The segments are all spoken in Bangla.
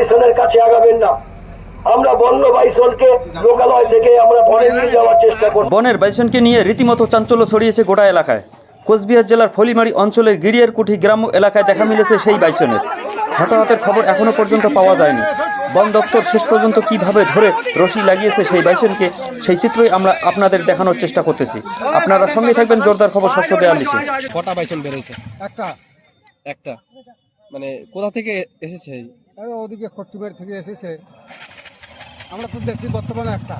বাইসনের কাছে আগাবেন না। আমরা বন্য বাইসনকে লোকালয় থেকে আমরা বনে নিয়ে যাওয়ার চেষ্টা করব। বনের বাইসনকে নিয়ে রীতিমতো চাঞ্চল্য ছড়িয়েছে গোটা এলাকায়। কোচবিহার জেলার ফলিমারি অঞ্চলের গিরিয়ার গ্রাম্য এলাকায় দেখা মিলেছে সেই বাইসনের। হতাহতের খবর এখনও পর্যন্ত পাওয়া যায়নি। বন দপ্তর শেষ পর্যন্ত কীভাবে ধরে রশি লাগিয়েছে সেই বাইসনকে সেই চিত্রই আমরা আপনাদের দেখানোর চেষ্টা করতেছি। আপনারা সঙ্গে থাকবেন জোরদার খবর শস্য বেয়াল্লিশে। কটা বাইসন বেরোয়েছে একটা। একটা। মানে কোথা থেকে এসেছে? আরে ওদিকে খট্টিবাড়ি থেকে এসেছে। আমরা তো দেখছি বর্তমানে একটা।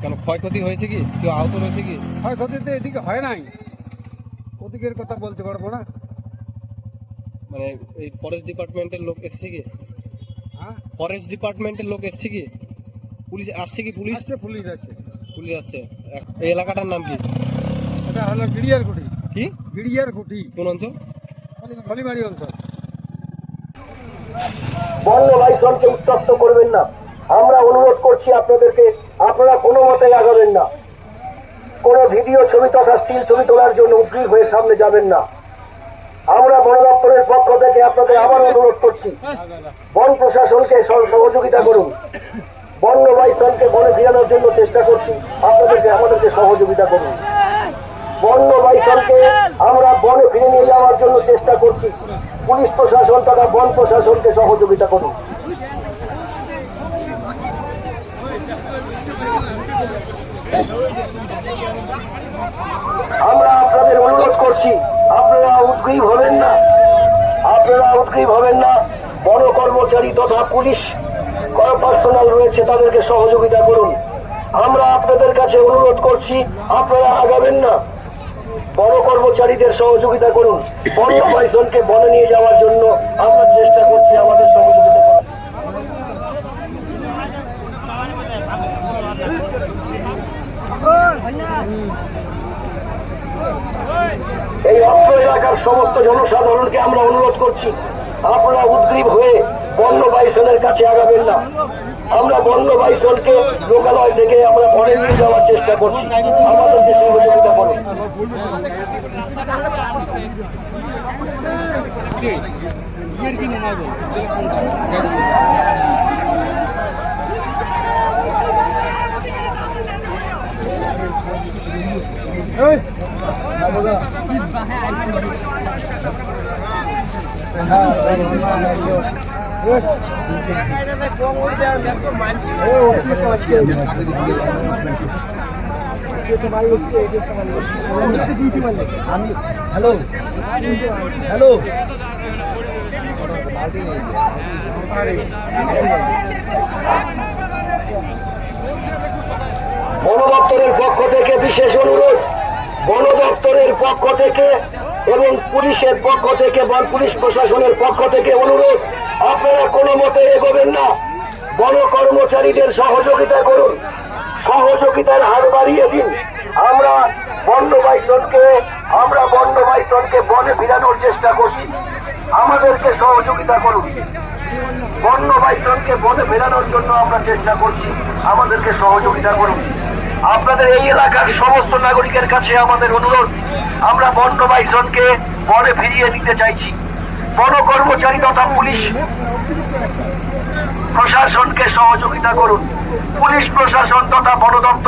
কেন ক্ষয়ক্ষতি হয়েছে কি? কেউ আহত রয়েছে কি? ক্ষয়ক্ষতি তো এদিকে হয় নাই। ওদিকের কথা বলতে পারব না। মানে এই ফরেস্ট ডিপার্টমেন্টের লোক এসছে কি? হ্যাঁ? ফরেস্ট ডিপার্টমেন্টের লোক এসছে কি? পুলিশ আসছে কি পুলিশ? আসছে পুলিশ আছে পুলিশ আসছে। এই এলাকাটার নাম কি? এটা হলো গিড়িয়ার কুটি কি? গিড়িয়ার কুটি কোন অঞ্চল? খলিমারি অঞ্চল। বন্য বাইসনকে উত্তপ্ত করবেন না। আমরা অনুরোধ করছি আপনাদেরকে, আপনারা কোনো মতেই আগাবেন না। কোনো ভিডিও ছবি তথা স্টিল ছবি তোলার জন্য উগ্রীব হয়ে সামনে যাবেন না। আমরা বন দপ্তরের পক্ষ থেকে আপনাদের আবার অনুরোধ করছি, বন প্রশাসনকে সহ- সহযোগিতা করুন। বন্য বাইসনকে বনে ফিরানোর জন্য চেষ্টা করছি, আপনাদেরকে আমাদেরকে সহযোগিতা করুন। বন্য বাইসনকে আমরা বনে ফিরে নিয়ে যাওয়ার জন্য চেষ্টা করছি। পুলিশ প্রশাসন তথা বন প্রশাসনকে সহযোগিতা করুন। আমরা আপনাদের অনুরোধ করছি আপনারা উদ্গ্রীব হবেন না। আপনারা উদ্গ্রীব হবেন না। বড় কর্মচারী তথা পুলিশ পার্সোনাল রয়েছে তাদেরকে সহযোগিতা করুন। আমরা আপনাদের কাছে অনুরোধ করছি আপনারা আগাবেন না। বড় কর্মচারীদের সহযোগিতা করুন। বন্য বাইসনকে বনে নিয়ে যাওয়ার জন্য আমরা চেষ্টা করছি আমাদের সহযোগিতা করুন এই অত্র এলাকার সমস্ত জনসাধারণকে আমরা অনুরোধ করছি, আপনারা উদ্গ্রীব হয়ে বন্য বাইসনের কাছে আগাবেন না। আমরা বন্য বাইসনকে লোকালয় থেকে আমরা বনে নিয়ে যাওয়ার চেষ্টা করছি। আমাদেরকে সহযোগিতা করুন। হ্যালো হ্যালো বন দপ্তরের পক্ষ থেকে বিশেষ অনুরোধ বন দপ্তরের পক্ষ থেকে এবং পুলিশের পক্ষ থেকে বা পুলিশ প্রশাসনের পক্ষ থেকে অনুরোধ কোনো মতে এগোবেন না। বন কর্মচারীদের সহযোগিতা করুন। সহযোগিতার হার বাড়িয়ে দিন। আমরা বন্য বাইসনকে, আমরা বন্য বাইসনকে বনে ফিরানোর চেষ্টা করছি। আমাদেরকে সহযোগিতা করুন। বন্য বাইসনকে বনে ফেরানোর জন্য আমরা চেষ্টা করছি। আমাদেরকে সহযোগিতা করুন। আপনাদের এই এলাকার সমস্ত নাগরিকের কাছে আমাদের অনুরোধ, আমরা বন্য বাইসনকে বনে ফিরিয়ে দিতে চাইছি। বন কর্মচারী তথা পুলিশ প্রশাসনকে সহযোগিতা করুন। পুলিশ প্রশাসন তথা বন দপ্তর